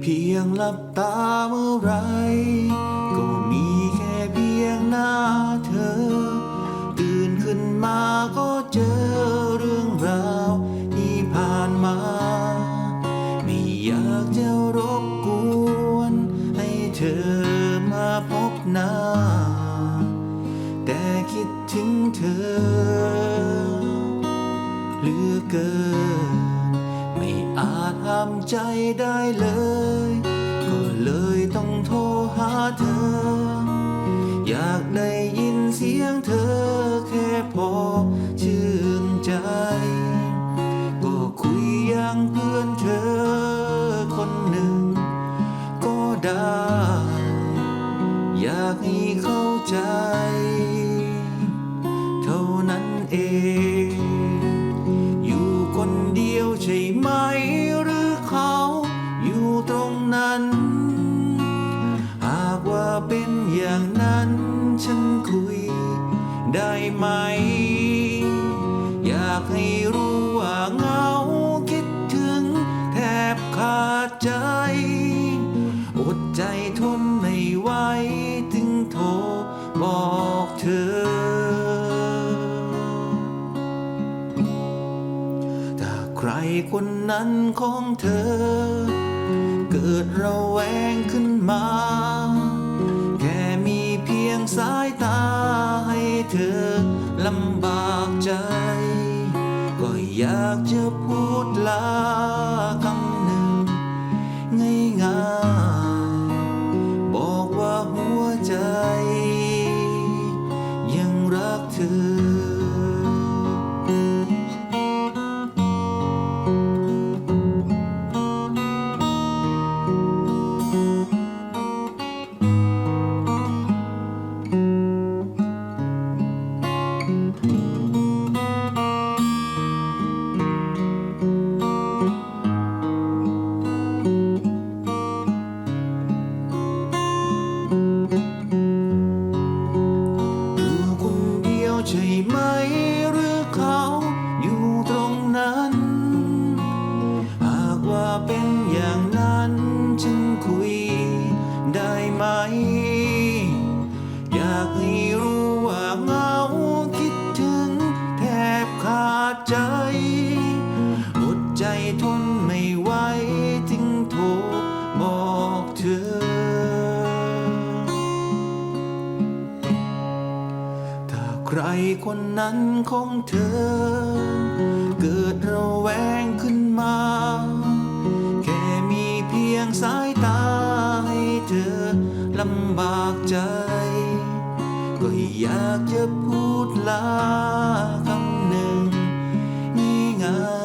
เพียงหลับตาเมื่อไร ก็มีแค่เพียงหน้าเธอ ตื่นขึ้นมาก็เจอเรื่องราวที่ผ่านมา ไม่อยากจะรบกวน ให้เธอมาพบหน้า แต่คิดถึงเธอเหลือเกินาจห้ามใจได้เลย ก็เลยต้องโทรหาเธอ อยากได้ยินเสียงเธอแค่พอชื่นใจ ก็คุยอย่างเพื่อนเธอคนหนึ่ง ก็ได้ อยากให้เข้าใจ ได้ไหม อยากให้รู้ว่าเงาคิดถึงแทบขาดใจ อดใจทนไม่ไหวถึงโทรบอกเธอถ้าใครคนนั้นของเธอ เกิดระแวงขึ้นมา ยงสายตาให้เธอลำบากใจ ก็อยากจะพูดลาคำหนึ่งง่ายๆบอกว่าหัวใจ ยังรักเธอ ใครคนนั้นของเธอ เกิดระแวงขึ้นมา แค่มีเพียงสายตาให้เธอลำบากใจ ก็อยากจะพูดลาคำหนึ่งง่าย